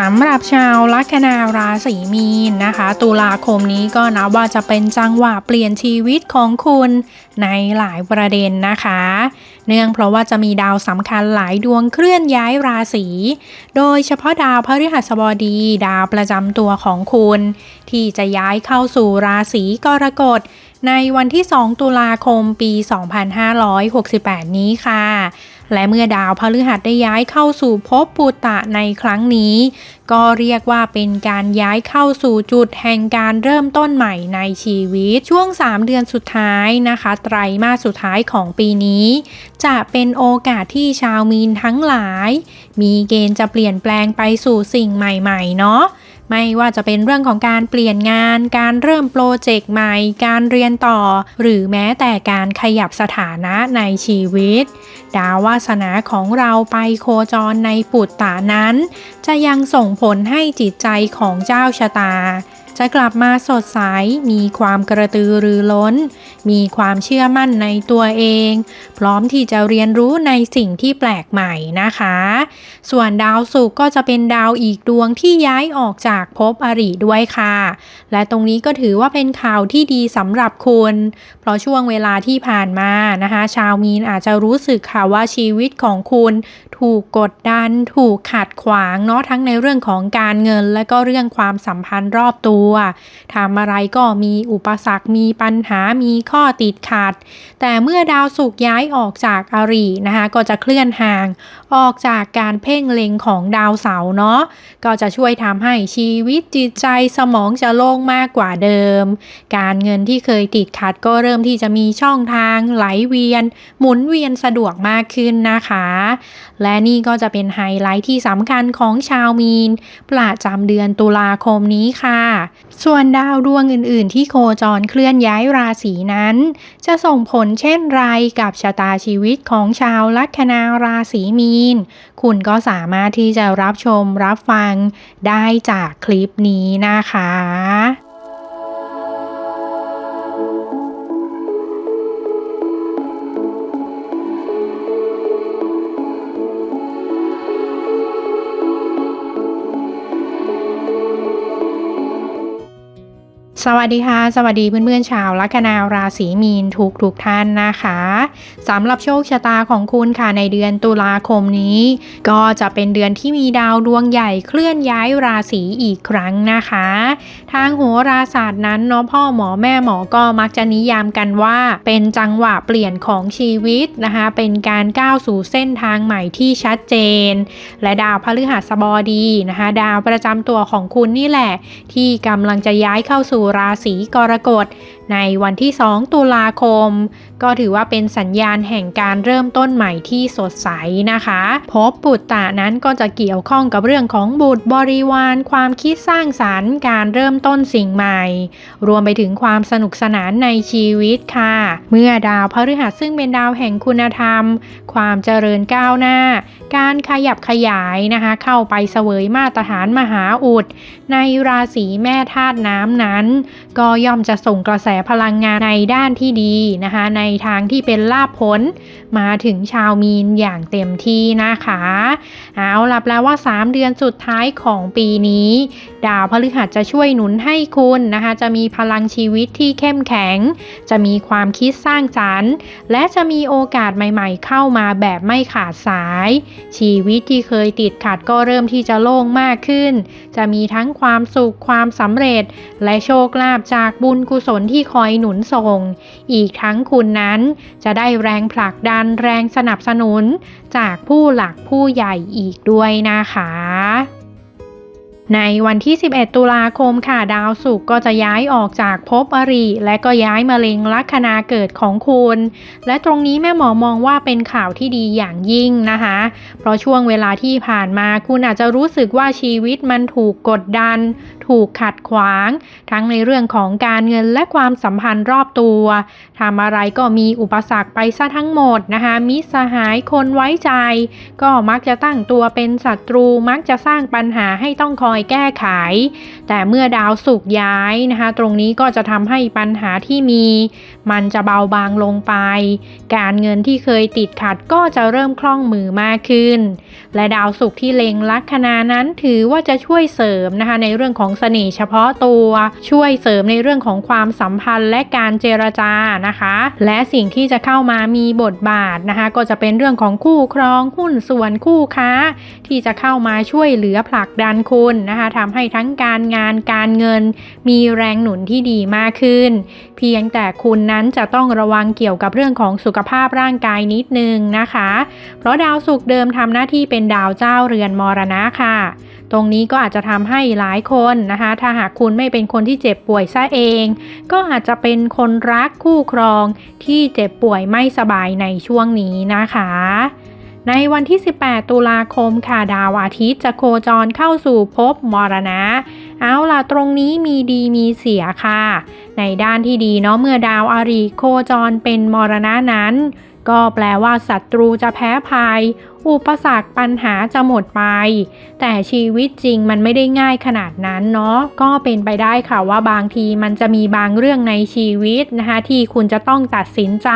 สำหรับชาวลัคนาราศีมีนนะคะ ตุลาคมนี้ก็นับว่าจะเป็นจังหวะเปลี่ยนชีวิตของคุณในหลายประเด็นนะคะ เนื่องเพราะว่าจะมีดาวสำคัญหลายดวงเคลื่อนย้ายราศี โดยเฉพาะดาวพฤหัสบดี ดาวประจำตัวของคุณ ที่จะย้ายเข้าสู่ราศีกรกฎในวันที่ 2 ตุลาคมปี 2568 นี้ค่ะ และเมื่อดาวพฤหัสได้ย้ายเข้าสู่ภพปุตตะในครั้งนี้ ก็เรียกว่าเป็นการย้ายเข้าสู่จุดแห่งการเริ่มต้นใหม่ในชีวิต ช่วง 3 เดือนสุดท้ายนะคะ ไตรมาสสุดท้ายของปีนี้ จะเป็นโอกาสที่ชาวมีนทั้งหลาย มีเกณฑ์จะเปลี่ยนแปลงไปสู่สิ่งใหม่ ๆ เนาะ ไม่ว่าจะเป็นเรื่องของการเปลี่ยนงาน การเริ่มโปรเจกต์ใหม่ การเรียนต่อ หรือแม้แต่การขยับสถานะในชีวิต ดาววาสนาของเราไปโคจรในปุตตานั้น จะยังส่งผลให้จิตใจของเจ้าชะตา จะกลับมาสดใส มีความกระตือรือร้น มีความเชื่อมั่นในตัวเอง พร้อมที่จะเรียนรู้ในสิ่งที่แปลกใหม่นะคะ ส่วนดาวศุกร์ก็จะเป็นดาวอีกดวงที่ย้ายออกจากภพอริด้วยค่ะ และตรงนี้ก็ถือว่าเป็นข่าวที่ดีสำหรับคุณ เพราะช่วงเวลาที่ผ่านมานะคะ ชาวมีนอาจจะรู้สึกค่ะว่าชีวิตของคุณ ถูกกดดัน ถูกขัดขวางเนาะทั้งในเรื่องของการเงิน และก็เรื่องความสัมพันธ์รอบตัวทำอะไรก็มีอุปสรรคมีปัญหามีข้อติดขัด แต่เมื่อดาวศุกร์ย้ายออกจากอารีนะคะก็จะเคลื่อนห่าง ออกจากการเพ่งเล็งของดาวเสาร์เนาะก็จะช่วยทำให้ชีวิตจิตใจสมองจะโล่งมากกว่าเดิม การเงินที่เคยติดขัดก็เริ่มที่จะมีช่องทางไหลเวียน หมุนเวียนสะดวกมากขึ้นนะคะและนี่ก็จะเป็นไฮไลท์ที่สำคัญของชาวมีน ประจำเดือนตุลาคมนี้ค่ะ ส่วนดาวดวงอื่น ๆ ที่โคจรเคลื่อนย้ายราศีนั้น จะส่งผลเช่นไรกับชะตาชีวิตของชาวลัคนาราศีมีน คุณก็สามารถที่จะรับชมรับฟังได้จากคลิปนี้นะคะ สวัสดีค่ะ สวัสดีเพื่อนๆชาวลัคนาราศีมีนทุกทุกๆท่านนะคะสำหรับโชคชะตาของคุณค่ะในเดือนตุลาคมนี้ ก็จะเป็นเดือนที่มีดาวดวงใหญ่เคลื่อนย้ายราศีอีกครั้งนะคะ ทางโหราศาสตร์นั้นเนาะพ่อหมอแม่หมอก็มักจะนิยามกันว่า เป็นจังหวะเปลี่ยนของชีวิตนะคะ เป็นการก้าวสู่เส้นทางใหม่ที่ชัดเจน และดาวพฤหัสบดีนะคะ ดาวประจำตัวของคุณนี่แหละ ที่กำลังจะย้ายเข้าสู่ราศีกรกฎในวันที่ 2 ตุลาคม ก็ถือว่าเป็นสัญญาณแห่งการเริ่มต้นใหม่ที่สดใสนะคะ พบปุตตะนั้นก็จะเกี่ยวข้องกับเรื่องของบุตรบริวาร ความคิดสร้างสารรค์ การเริ่มต้นสิ่งใหม่ รวมไปถึงความสนุกสนานในชีวิตค่ะ เมื่อดาวพฤหัสซึ่งเป็นดาวแห่งคุณธรรม ความเจริญก้าวหน้า การขยับขยายนะคะ เข้าไปเสวยมาตรฐานมหาอุด ในราศีแม่ธาตุน้ำนั้น ก็ย่อมจะส่งกระแสพลังงานในด้านที่ดีนะคะ ในทางที่เป็นลาภผล มาถึงชาวมีนอย่างเต็มที่นะคะ เอาล่ะแปลว่า 3 เดือนสุดท้ายของปีนี้ ดาวพฤหัสจะช่วยหนุนให้คุณนะคะ จะมีพลังชีวิตที่เข้มแข็ง จะมีความคิดสร้างสรรค์ และจะมีโอกาสใหม่ๆ เข้ามาแบบไม่ขาดสาย ชีวิตที่เคยติดขัดก็เริ่มที่จะโล่งมากขึ้น จะมีทั้งความสุขความสำเร็จ และโชคลาภจากบุญกุศลที่คอยหนุนส่ง อีกทั้งคุณนั้นจะได้แรงผลักดันแรงสนับสนุนจากผู้หลักผู้ใหญ่อีกด้วยนะคะ ในวันที่ 11 ตุลาคมค่ะดาวศุกร์ก็จะย้ายออกจากภพอริ และก็ย้ายมาเล็งลัคนาเกิดของคุณ และตรงนี้แม่หมอมองว่าเป็นข่าวที่ดีอย่างยิ่งนะคะ เพราะช่วงเวลาที่ผ่านมาคุณอาจจะรู้สึกว่าชีวิตมันถูกกดดัน ถูกขัดขวาง ทั้งในเรื่องของการเงินและความสัมพันธ์รอบตัวทำอะไรก็มีอุปสรรคไปซะทั้งหมดนะคะ มิสหายคนไว้ใจ ก็มักจะตั้งตัวเป็นศัตรูมักจะสร้างปัญหาให้ต้องคอยอยแก้ไข แต่เมื่อดาวศุกย้ายนะคะ ตรงนี้ก็จะทำให้ปัญหาที่มี มันจะเบาบางลงไป การเงินที่เคยติดขัดก็จะเริ่มคล่องมือมากขึ้น และดาวศุกที่เล็งลัคนานั้นถือว่าจะช่วยเสริมนะคะ ในเรื่องของเสน่ห์เฉพาะตัว ช่วยเสริมในเรื่องของความสัมพันธ์และการเจรจานะคะ และสิ่งที่จะเข้ามามีบทบาทนะคะ ก็จะเป็นเรื่องของคู่ครองหุ้นส่วนคู่ค้า ที่จะเข้ามาช่วยเหลือผลักดันคุณนะคะทำให้ทั้งการงานการเงิน มีแรงหนุนที่ดีมากขึ้น เพียงแต่คุณนั้นจะต้องระวังเกี่ยวกับเรื่องของสุขภาพร่างกายนิดนึงนะคะ เพราะดาวศุกร์เดิมทำหน้าที่เป็นดาวเจ้าเรือนมรณะค่ะ ตรงนี้ก็อาจจะทำให้หลายคนนะคะ ถ้าหากคุณไม่เป็นคนที่เจ็บป่วยซะเอง ก็อาจจะเป็นคนรักคู่ครองที่เจ็บป่วยไม่สบายในช่วงนี้นะคะ ในวันที่ 18 ตุลาคมค่ะดาวอาทิตย์จะโคจรเข้าสู่ภพมรณะ เอาล่ะตรงนี้มีดีมีเสียค่ะ ในด้านที่ดีเนาะเมื่อดาวอาริโคจรเป็นมรณะนั้น ก็แปลว่าศัตรูจะแพ้ภาย อุปสรรคปัญหาจะหมดไป แต่ชีวิตจริงมันไม่ได้ง่ายขนาดนั้นเนาะก็เป็นไปได้ค่ะว่าบางทีมันจะมีบางเรื่องในชีวิตนะคะที่คุณจะต้องตัดสินใจ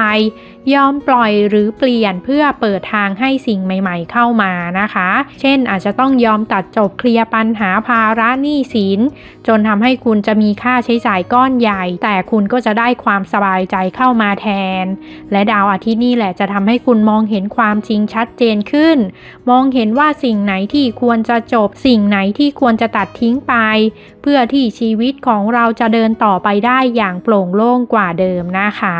ยอมปล่อยหรือเปลี่ยนเพื่อเปิดทางให้สิ่งใหม่ ๆ เข้ามานะคะ เช่นอาจจะต้องยอมตัดจบเคลียร์ปัญหาภาระหนี้สิน จนทำให้คุณจะมีค่าใช้จ่ายก้อนใหญ่ แต่คุณก็จะได้ความสบายใจเข้ามาแทน และดาวอาทิตย์นี่แหละจะทำให้คุณมองเห็นความจริงชัดเจนขึ้นมองเห็นว่าสิ่งไหนที่ควรจะจบ สิ่งไหนที่ควรจะตัดทิ้งไป เพื่อที่ชีวิตของเราจะเดินต่อไปได้อย่างโปร่งโล่งกว่าเดิมนะคะ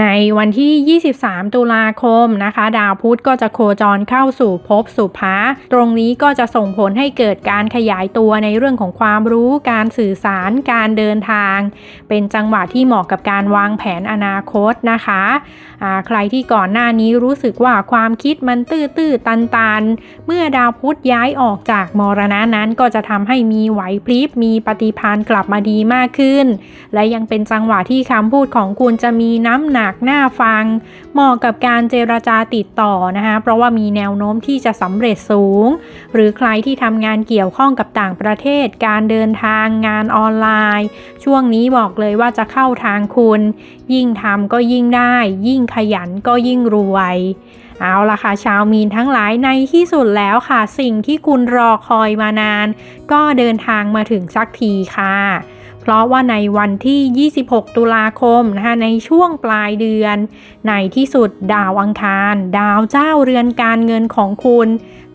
ในวันที่ 23 ตุลาคมนะคะ ดาวพุธก็จะโคจรเข้าสู่ภพสุภะตรงนี้ก็จะส่งผลให้เกิดการขยายตัวในเรื่องของความรู้การสื่อสารการเดินทาง เป็นจังหวะที่เหมาะกับการวางแผนอนาคตนะคะใครที่ก่อนหน้านี้รู้สึกว่าความคิดมันตื้อๆตันๆเมื่อดาวพุธย้ายออกจากมรณะนั้นก็จะทำให้มีไหวพริบมีปฏิภาณกลับมาดีมากขึ้น และยังเป็นจังหวะที่คำพูดของคุณจะมีน้ำหนักน่าฟัง เหมาะกับการเจรจาติดต่อนะคะเพราะว่ามีแนวโน้มที่จะสำเร็จสูง หรือใครที่ทำงานเกี่ยวข้องกับต่างประเทศ การเดินทางงานออนไลน์ ช่วงนี้บอกเลยว่าจะเข้าทางคุณ ยิ่งทำก็ยิ่งได้ ยิ่งขยันก็ยิ่งรวย เอาล่ะค่ะ ชาวมีนทั้งหลายในที่สุดแล้วค่ะ สิ่งที่คุณรอคอยมานาน ก็เดินทางมาถึงสักทีค่ะ เพราะว่าในวันที่ 26 ตุลาคมนะคะในช่วงปลายเดือน ในที่สุดดาวอังคาร ดาวเจ้าเรือนการเงินของคุณ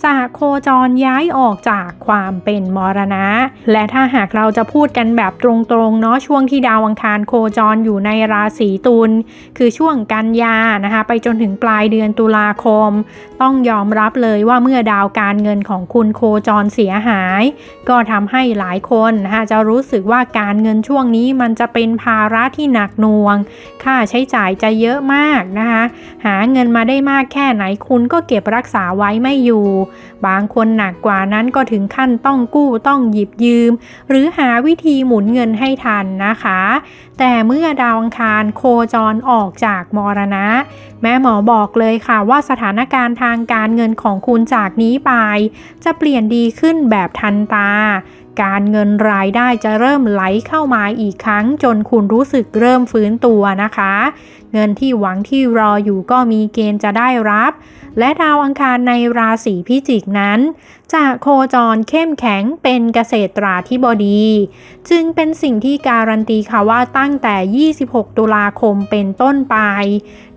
จากโคจรย้ายออกจากความเป็นมรณะ และถ้าหากเราจะพูดกันแบบตรงๆเนาะช่วงที่ดาวอังคารโคจรอยู่ในราศีตุลคือช่วงกันยานะคะไปจนถึงปลายเดือนตุลาคม ต้องยอมรับเลยว่าเมื่อดาวการเงินของคุณโคจรเสียหาย ก็ทำให้หลายคนนะคะจะรู้สึกว่าการเงินช่วงนี้มันจะเป็นภาระที่หนักหน่วง ค่าใช้จ่ายจะเยอะมากนะคะ หาเงินมาได้มากแค่ไหนคุณก็เก็บรักษาไว้ไม่อยู่ บางคนหนักกว่านั้นก็ถึงขั้นต้องกู้ต้องหยิบยืม หรือหาวิธีหมุนเงินให้ทันนะคะ แต่เมื่อดาวอังคารโคจรออกจากมรณะ แม่หมอบอกเลยค่ะว่าสถานการณ์ทางการเงินของคุณจากนี้ไป จะเปลี่ยนดีขึ้นแบบทันตา การเงินรายได้จะเริ่มไหลเข้ามาอีกครั้ง จนคุณรู้สึกเริ่มฟื้นตัวนะคะเงินที่หวังที่รออยู่ก็มีเกณฑ์จะได้รับ และดาวอังคารในราศีพิจิกนั้นจะโคจรเข้มแข็งเป็นเกษตราธิบดี จึงเป็นสิ่งที่การันตีค่ะว่าตั้งแต่ 26 ตุลาคมเป็นต้นไป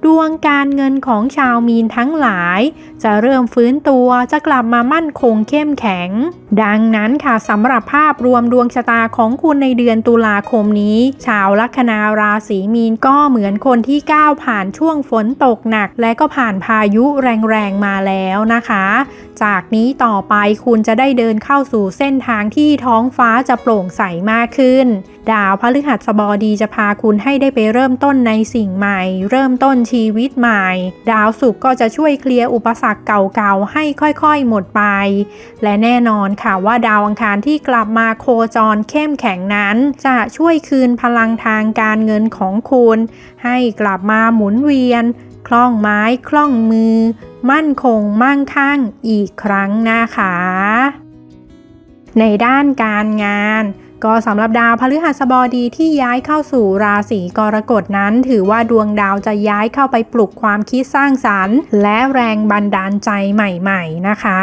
ดวงการเงินของชาวมีนทั้งหลาย จะเริ่มฟื้นตัวจะกลับมามั่นคงเข้มแข็ง ดังนั้นค่ะสำหรับภาพรวมดวงชะตาของคุณในเดือนตุลาคมนี้ ชาวลัคนาราศีมีนก็เหมือนคนที่ก้าวผ่านช่วงฝนตกหนัก และก็ผ่านพายุแรงๆมาแล้วนะคะ จากนี้ต่อไปคุณจะได้เดินเข้าสู่เส้นทางที่ท้องฟ้าจะโปร่งใสมากขึ้น ดาวพฤหัสบดีจะพาคุณให้ได้ไปเริ่มต้นในสิ่งใหม่ เริ่มต้นชีวิตใหม่ ดาวศุกร์ก็จะช่วยเคลียร์อุปสรรคเก่าๆให้ค่อยๆหมดไป และแน่นอนค่ะว่าดาวอังคารที่กลับมาโคจรเข้มแข็งนั้น จะช่วยคืนพลังทางการเงินของคุณ ให้กลับมาหมุนเวียน คล่องไม้คล่องมือ มั่นคงมั่งคั่งอีกครั้งนะคะ ในด้านการงานก็สำหรับดาวพฤหัสบดีที่ย้ายเข้าสู่ราศีกรกฎนั้น ถือว่าดวงดาวจะย้ายเข้าไปปลุกความคิดสร้างสรรค์ และแรงบันดาลใจใหม่ๆนะคะ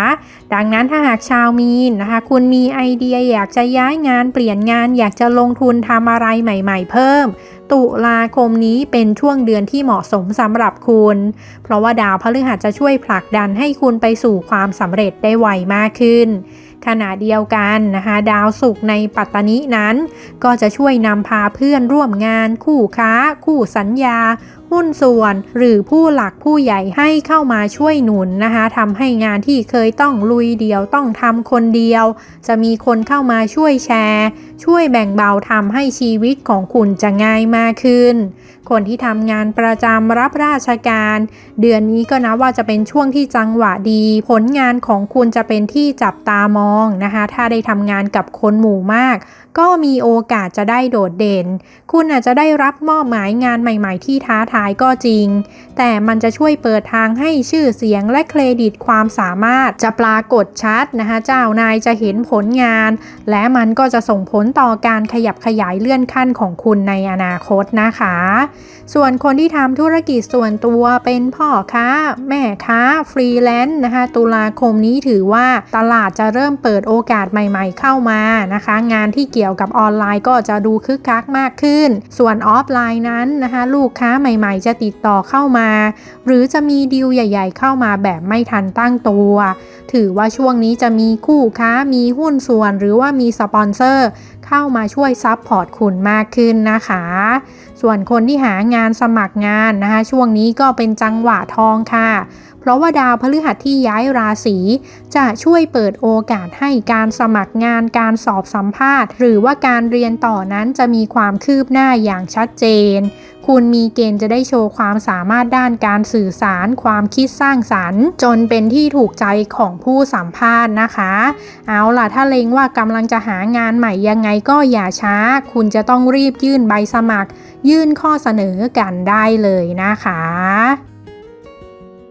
ดังนั้นถ้าหากชาวมีนนะคะ คุณมีไอเดียอยากจะย้ายงานเปลี่ยนงานอยากจะลงทุนทำอะไรใหม่ ๆ เพิ่ม ตุลาคมนี้เป็นช่วงเดือนที่เหมาะสมสำหรับคุณ เพราะว่าดาวพฤหัสจะช่วยผลักดันให้คุณไปสู่ความสำเร็จได้ไวมากขึ้น ขณะเดียวกันนะคะดาวศุกร์ในปัตตานินั้น ก็จะช่วยนำพาเพื่อนร่วมงาน คู่ค้า คู่สัญญา หุ้นส่วน หรือผู้หลักผู้ใหญ่ให้เข้ามาช่วยหนุนนะคะทำให้งานที่เคยต้องลุยเดียวต้องทำคนเดียว จะมีคนเข้ามาช่วยแชร์ ช่วยแบ่งเบาทำให้ชีวิตของคุณจะง่ายมากขึ้น คนที่ทำงานประจำรับราชการ เดือนนี้ก็นะว่าจะเป็นช่วงที่จังหวะดี ผลงานของคุณจะเป็นที่จับตามองนะคะ ถ้าได้ทำงานกับคนหมู่มาก ก็มีโอกาสจะได้โดดเด่น คุณอาจจะได้รับมอบหมายงานใหม่ ๆ ที่ท้าทายก็จริง แต่มันจะช่วยเปิดทางให้ชื่อเสียงและเครดิตความสามารถจะปรากฏชัดนะคะเจ้านายจะเห็นผลงาน และมันก็จะส่งผลต่อการขยับขยายเลื่อนขั้นของคุณในอนาคตนะคะ ส่วนคนที่ทำธุรกิจส่วนตัวเป็นพ่อค้า แม่ค้า ฟรีแลนซ์นะคะตุลาคมนี้ถือว่าตลาดจะเริ่มเปิดโอกาสใหม่ ๆ เข้ามานะคะ งานที่เกี่ยวกับออนไลน์ก็จะดูคึกคักมากขึ้น ส่วนออฟไลน์นั้นนะคะลูกค้าใหม่ๆ จะติดต่อเข้ามา หรือจะมีดีลใหญ่ ๆ เข้ามาแบบไม่ทันตั้งตัว ถือว่าช่วงนี้จะมีคู่ค้ามีหุ้นส่วน หรือว่ามีสปอนเซอร์เข้ามาช่วยซับพอร์ตคุณมากขึ้นนะคะ ส่วนคนที่หางานสมัครงานนะคะช่วงนี้ก็เป็นจังหวะทองค่ะ ราะว่าดาวพฤหัสที่ย้ายราศีจะช่วยเปิดโอกาสให้การสมัครงานการสอบสัมภาษณ์ หรือว่าการเรียนต่อนั้นจะมีความคืบหน้าอย่างชัดเจน คุณมีเกณฑ์จะได้โชว์ความสามารถด้านการสื่อสาร ความคิดสร้างสรรค์ จนเป็นที่ถูกใจของผู้สัมภาษณ์นะคะ เอาล่ะถ้าเลงว่ากำลังจะหางานใหม่ยังไงก็อย่าช้า คุณจะต้องรีบยื่นใบสมัคร ยื่นข้อเสนอกันได้เลยนะคะ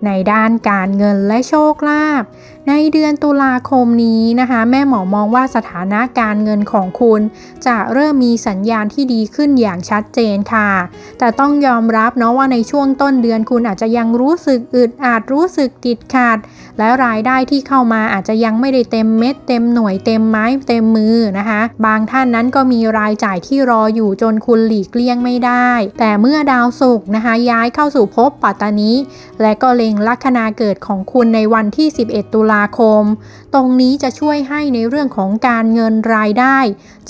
ในด้านการเงินและโชคลาภในเดือนตุลาคมนี้นะคะ แม่หมอมองว่าสถานะการเงินของคุณ จะเริ่มมีสัญญาณที่ดีขึ้นอย่างชัดเจนค่ะ แต่ต้องยอมรับเนาะว่าในช่วงต้นเดือนคุณอาจจะยังรู้สึกอึดอัดรู้สึกติดขัด และรายได้ที่เข้ามาอาจจะยังไม่ได้เต็มเม็ดเต็มหน่วยเต็มไม้เต็มมือนะคะ บางท่านนั้นก็มีรายจ่ายที่รออยู่จนคุณหลีกเลี่ยงไม่ได้ แต่เมื่อดาวศุกร์นะคะ ย้ายเข้าสู่ภพปัตตานิและก็เล็งลัคนาเกิดของคุณในวันที่ 11 ตุลาคม ตรงนี้จะช่วยให้ในเรื่องของการเงินรายได้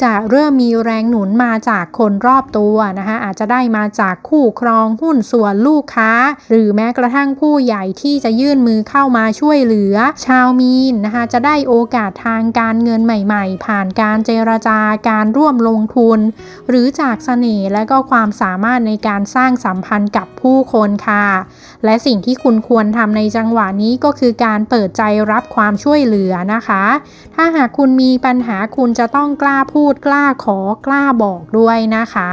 จะเริ่มมีแรงหนุนมาจากคนรอบตัวนะคะอาจจะได้มาจากคู่ครองหุ้นส่วนลูกค้า หรือแม้กระทั่งผู้ใหญ่ที่จะยื่นมือเข้ามาช่วยเหลือชาวมีนนะคะจะได้โอกาสทางการเงินใหม่ ๆ ผ่านการเจรจาการร่วมลงทุน หรือจากเสน่ห์และก็ความสามารถในการสร้างสัมพันธ์กับผู้คนค่ะ และสิ่งที่คุณควรทำในจังหวะนี้ก็คือการเปิดใจรับความช่วยเหลือนะคะ ถ้าหากคุณมีปัญหาคุณจะต้องกล้าพูดกล้าขอกล้าบอกด้วยนะคะ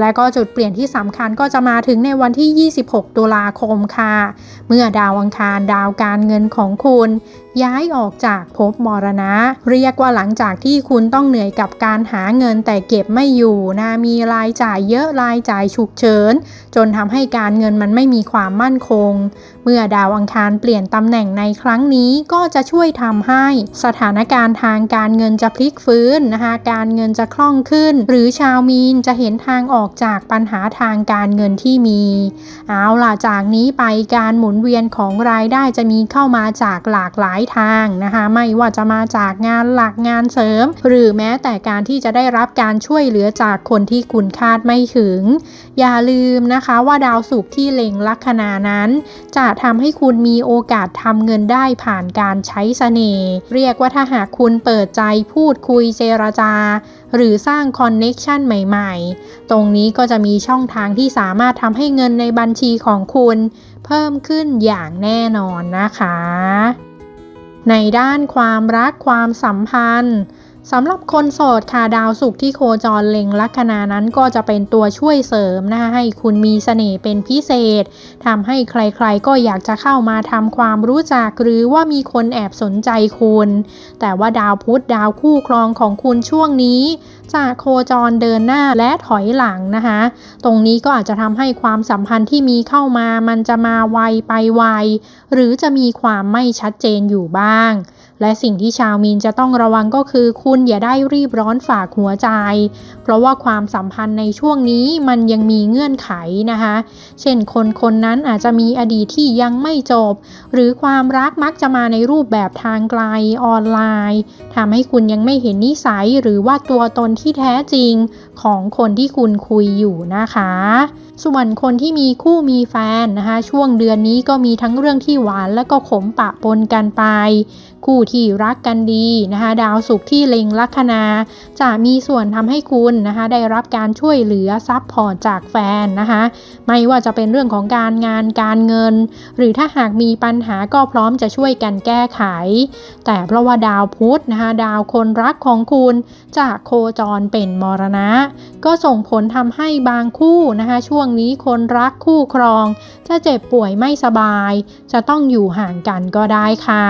และก็จุดเปลี่ยนที่สำคัญก็จะมาถึงในวันที่ 26 ตุลาคมค่ะ เมื่อดาวอังคารดาวการเงินของคุณ ย้ายออกจากภพมรณะ เรียกว่าหลังจากที่คุณต้องเหนื่อยกับการหาเงินแต่เก็บไม่อยู่นะมีรายจ่ายเยอะรายจ่ายฉุกเฉิน จนทำให้การเงินมันไม่มีความมั่นคง เมื่อดาวอังคารเปลี่ยนตำแหน่งในครั้งนี้ก็จะช่วยทำให้สถานการณ์ทางการเงินจะพลิกฟื้นนะคะการเงินจะคล่องขึ้น หรือชาวมีนจะเห็นทางออกจากปัญหาทางการเงินที่มี เอาล่ะจากนี้ไปการหมุนเวียนของรายได้จะมีเข้ามาจากหลากหลายทางนะคะ ไม่ว่าจะมาจากงานหลักงานเสริม หรือแม้แต่การที่จะได้รับการช่วยเหลือจากคนที่คุณคาดไม่ถึง อย่าลืมนะคะว่าดาวศุกร์ที่เล็งลัคนานั้น จะทำให้คุณมีโอกาสทำเงินได้ผ่านการใช้เสน่ห์เรียกว่าถ้าหากคุณเปิดใจพูดคุยเจรจา หรือสร้างคอนเน็กชันใหม่ ๆ ตรงนี้ก็จะมีช่องทางที่สามารถทำให้เงินในบัญชีของคุณ เพิ่มขึ้นอย่างแน่นอนนะคะ ในด้านความรักความสัมพันธ์สำหรับคนโสดค่ะดาวศุกร์ที่โคจรเล็งลัคนานั้นก็จะเป็นตัวช่วยเสริมนะคะให้คุณมีเสน่ห์เป็นพิเศษทำให้ใครๆ ก็อยากจะเข้ามาทำความรู้จักหรือว่ามีคนแอบสนใจคุณ แต่ว่าดาวพุธดาวคู่ครองของคุณช่วงนี้ จะโคจรเดินหน้าและถอยหลังนะคะ ตรงนี้ก็อาจจะทำให้ความสัมพันธ์ที่มีเข้ามามันจะมาไวไปไว หรือจะมีความไม่ชัดเจนอยู่บ้างและสิ่งที่ชาวมีนจะต้องระวังก็คือ คุณอย่าได้รีบร้อนฝากหัวใจ เพราะว่าความสัมพันธ์ในช่วงนี้มันยังมีเงื่อนไขนะคะ เช่นคนคนนั้นอาจจะมีอดีตที่ยังไม่จบ หรือความรักมักจะมาในรูปแบบทางไกลออนไลน์ทำให้คุณยังไม่เห็นนิสัยหรือว่าตัวตนที่แท้จริงของคนที่คุณคุยอยู่นะคะ ส่วนคนที่มีคู่มีแฟนนะคะ ช่วงเดือนนี้ก็มีทั้งเรื่องที่หวานและก็ขมปะปนกันไป คู่ที่รักกันดีนะคะ ดาวศุกร์ที่เล็งลัคนา จะมีส่วนทำให้คุณนะคะ ได้รับการช่วยเหลือซับพอร์ตจากแฟนนะคะ ไม่ว่าจะเป็นเรื่องของการงานการเงิน หรือถ้าหากมีปัญหาก็พร้อมจะช่วยกันแก้ไข แต่เพราะว่าดาวพุธนะคะดาวคนรักของคุณจะโคจรเป็นมรณะ ก็ส่งผลทำให้บางคู่นะคะ ช่วงนี้คนรักคู่ครอง จะเจ็บป่วยไม่สบาย จะต้องอยู่ห่างกันก็ได้ค่ะ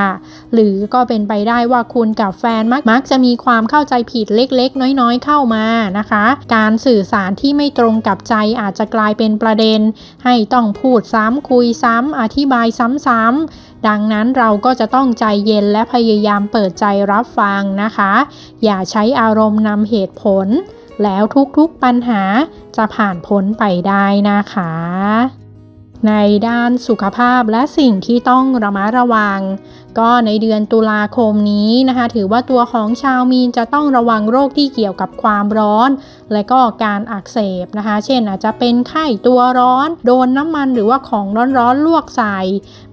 หรือก็เป็นไปได้ว่าคุณกับแฟนมักมักจะมีความเข้าใจผิดเล็กๆ น้อยๆ เข้ามานะคะ การสื่อสารที่ไม่ตรงกับใจอาจจะกลายเป็นประเด็น ให้ต้องพูดซ้ำคุยซ้ำอธิบายซ้ำๆดังนั้นเราก็จะต้องใจเย็นและพยายามเปิดใจรับฟังนะคะ อย่าใช้อารมณ์นำเหตุผล แล้วทุกๆปัญหาจะผ่านพ้นไปได้นะคะ ในด้านสุขภาพและสิ่งที่ต้องระมัดระวัง ก็ในเดือนตุลาคมนี้นะคะ ถือว่าตัวของชาวมีนจะต้องระวังโรคที่เกี่ยวกับความร้อน และก็การอักเสบนะคะ เช่นอาจจะเป็นไข้ตัวร้อน โดนน้ำมันหรือว่าของร้อนๆลวกใส่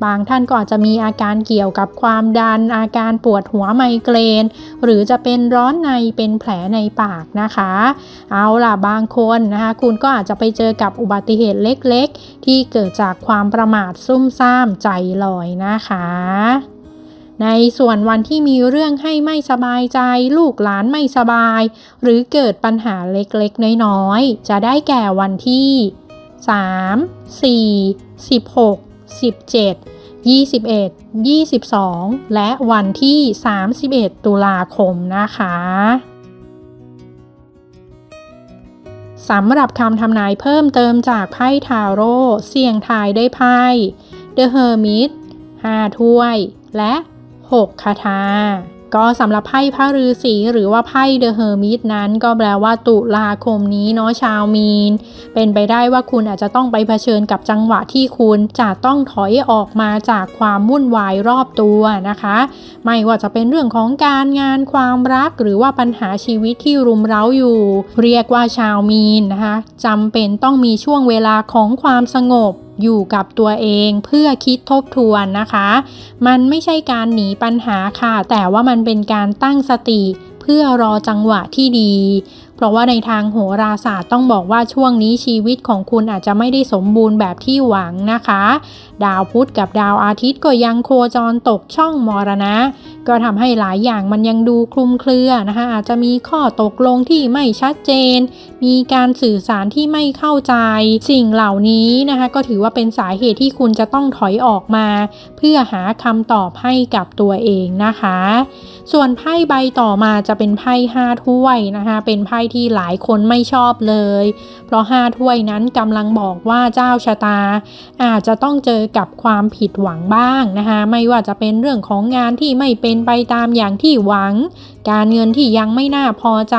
บางท่านก็อาจจะมีอาการเกี่ยวกับความดัน อาการปวดหัวไมเกรน หรือจะเป็นร้อนในเป็นแผลในปากนะคะ เอาล่ะบางคนนะคะ คุณก็อาจจะไปเจอกับอุบัติเหตุเล็กๆ ที่เกิดจากความประมาทซุ่มซ่ามใจลอยนะคะ ในส่วนวันที่มีเรื่องให้ไม่สบายใจ ลูกหลานไม่สบาย หรือเกิดปัญหาเล็กๆ น้อยๆ จะได้แก่วันที่ 3 4 16 17 21 22 และวันที่ 31 ตุลาคมนะคะสำหรับคำทำนายเพิ่มเติมจากไพ่ทาโร่เสี่ยงทายได้ไพ่ The Hermit 5 ถ้วย และ 6 คาถาก็สำหรับไพ่พระฤาษีหรือว่าไพ่เดอะเฮอร์มิตนั้น ก็แปลว่าตุลาคมนี้เนาะชาวมีน เป็นไปได้ว่าคุณอาจจะต้องไปเผชิญกับจังหวะที่คุณจะต้องถอยออกมาจากความวุ่นวายรอบตัวนะคะ ไม่ว่าจะเป็นเรื่องของการงานความรักหรือว่าปัญหาชีวิตที่รุมเร้าอยู่ เรียกว่าชาวมีนนะคะจำเป็นต้องมีช่วงเวลาของความสงบอยู่กับตัวเองเพื่อคิดทบทวนนะคะ มันไม่ใช่การหนีปัญหาค่ะ แต่ว่ามันเป็นการตั้งสติเพื่อรอจังหวะที่ดี เพราะว่าในทางโหราศาสตร์ต้องบอกว่าช่วงนี้ชีวิตของคุณอาจจะไม่ได้สมบูรณ์แบบที่หวังนะคะ ดาวพุธกับดาวอาทิตย์ก็ยังโคจรตกช่องมรณะก็ทำให้หลายอย่างมันยังดูคลุมเครือนะคะอาจจะมีข้อตกลงที่ไม่ชัดเจน มีการสื่อสารที่ไม่เข้าใจ สิ่งเหล่านี้นะคะก็ถือว่าเป็นสาเหตุที่คุณจะต้องถอยออกมา เพื่อหาคำตอบให้กับตัวเองนะคะ ส่วนไพ่ใบต่อมาจะเป็นไพ่ห้าถ้วยนะคะเป็นไพ่ที่หลายคนไม่ชอบเลย เพราะห้าถ้วยนั้นกำลังบอกว่าเจ้าชะตา อาจจะต้องเจอกับความผิดหวังบ้างนะคะไม่ว่าจะเป็นเรื่องของงานที่ไม่เป็นป็นไปตามอย่างที่หวัง การเงินที่ยังไม่น่าพอใจ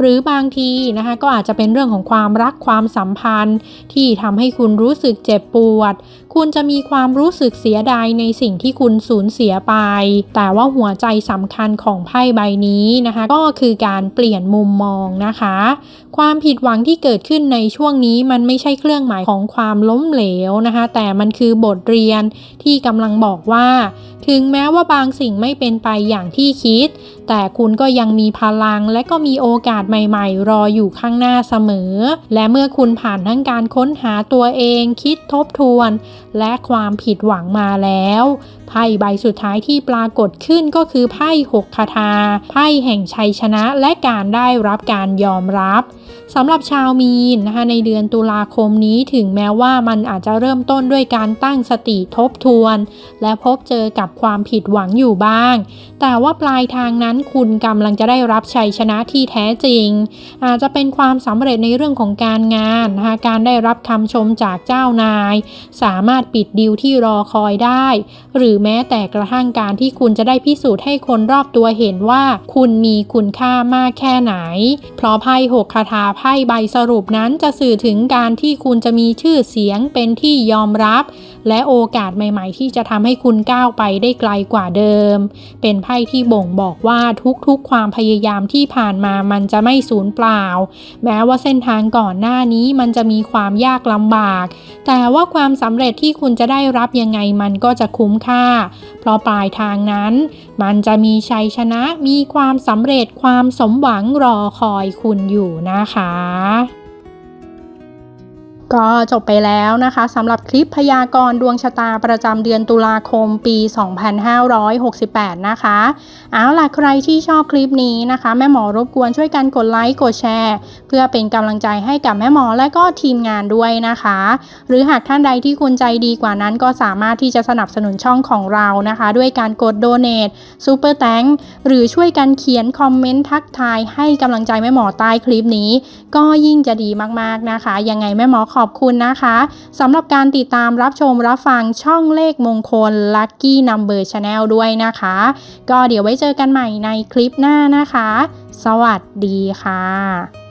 หรือบางทีนะคะก็อาจจะเป็นเรื่องของความรักความสัมพันธ์ ที่ทำให้คุณรู้สึกเจ็บปวด คุณจะมีความรู้สึกเสียดายในสิ่งที่คุณสูญเสียไป แต่ว่าหัวใจสำคัญของไพ่ใบนี้นะคะ ก็คือการเปลี่ยนมุมมองนะคะ ความผิดหวังที่เกิดขึ้นในช่วงนี้มันไม่ใช่เครื่องหมายของความล้มเหลวนะคะ แต่มันคือบทเรียนที่กำลังบอกว่า ถึงแม้ว่าบางสิ่งไม่เป็นไปอย่างที่คิด แต่คุณก็ยังมีพลังและก็มีโอกาสใหม่ๆ รออยู่ข้างหน้าเสมอ และเมื่อคุณผ่านทั้งการค้นหาตัวเอง คิดทบทวน และความผิดหวังมาแล้ว ไพ่ใบสุดท้ายที่ปรากฏขึ้นก็คือไพ่หกคาถาไพ่แห่งชัยชนะและการได้รับการยอมรับสำหรับชาวมีนนะคะในเดือนตุลาคมนี้ถึงแม้ว่ามันอาจจะเริ่มต้นด้วยการตั้งสติทบทวน และพบเจอกับความผิดหวังอยู่บ้าง แต่ว่าปลายทางนั้นคุณกำลังจะได้รับชัยชนะที่แท้จริง อาจจะเป็นความสำเร็จในเรื่องของการงานนะคะการได้รับคำชมจากเจ้านาย สามารถปิดดีลที่รอคอยได้ หรือือแม้แต่กระทั่งการที่คุณจะได้พิสูจน์ให้คนรอบตัวเห็นว่า คุณมีคุณค่ามากแค่ไหน เพราะไพ่หกคาถาไพ่ใบสรุปนั้นจะสื่อถึงการที่คุณจะมีชื่อเสียงเป็นที่ยอมรับ และโอกาสใหม่ ๆ ที่จะทำให้คุณก้าวไปได้ไกลกว่าเดิม เป็นไพ่ที่บ่งบอกว่าทุกๆ ความพยายามที่ผ่านมามันจะไม่สูญเปล่า แม้ว่าเส้นทางก่อนหน้านี้มันจะมีความยากลำบาก แต่ว่าความสำเร็จที่คุณจะได้รับยังไงมันก็จะคุ้มค่าเพราะปลายทางนั้น มันจะมีชัยชนะมีความสำเร็จความสมหวังรอคอยคุณอยู่นะคะ ก็จบไปแล้วนะคะสำหรับคลิปพยากรณ์ดวงชะตาประจำเดือนตุลาคมปี 2568 นะคะ เอาล่ะใครที่ชอบคลิปนี้นะคะ แม่หมอรบกวนช่วยกันกดไลค์กดแชร์ เพื่อเป็นกำลังใจให้กับแม่หมอและก็ทีมงานด้วยนะคะ หรือหากท่านใดที่คุณใจดีกว่านั้นก็สามารถที่จะสนับสนุนช่องของเรานะคะ ด้วยการกดโดเน a ซูเปอร์แตงหรือช่วยกันเขียนคอมเมนต์ทักทายให้กำลังใจแม่หมอใต้คลิปนี้ ก็ยิ่งจะดีมากๆนะคะ ยังไงแม่หมอขอบคุณนะคะสำหรับการติดตามรับชมรับฟังช่องเลขมงคล Lucky Number Channel ด้วยนะคะ ก็เดี๋ยวไว้เจอกันใหม่ในคลิปหน้านะคะ สวัสดีค่ะ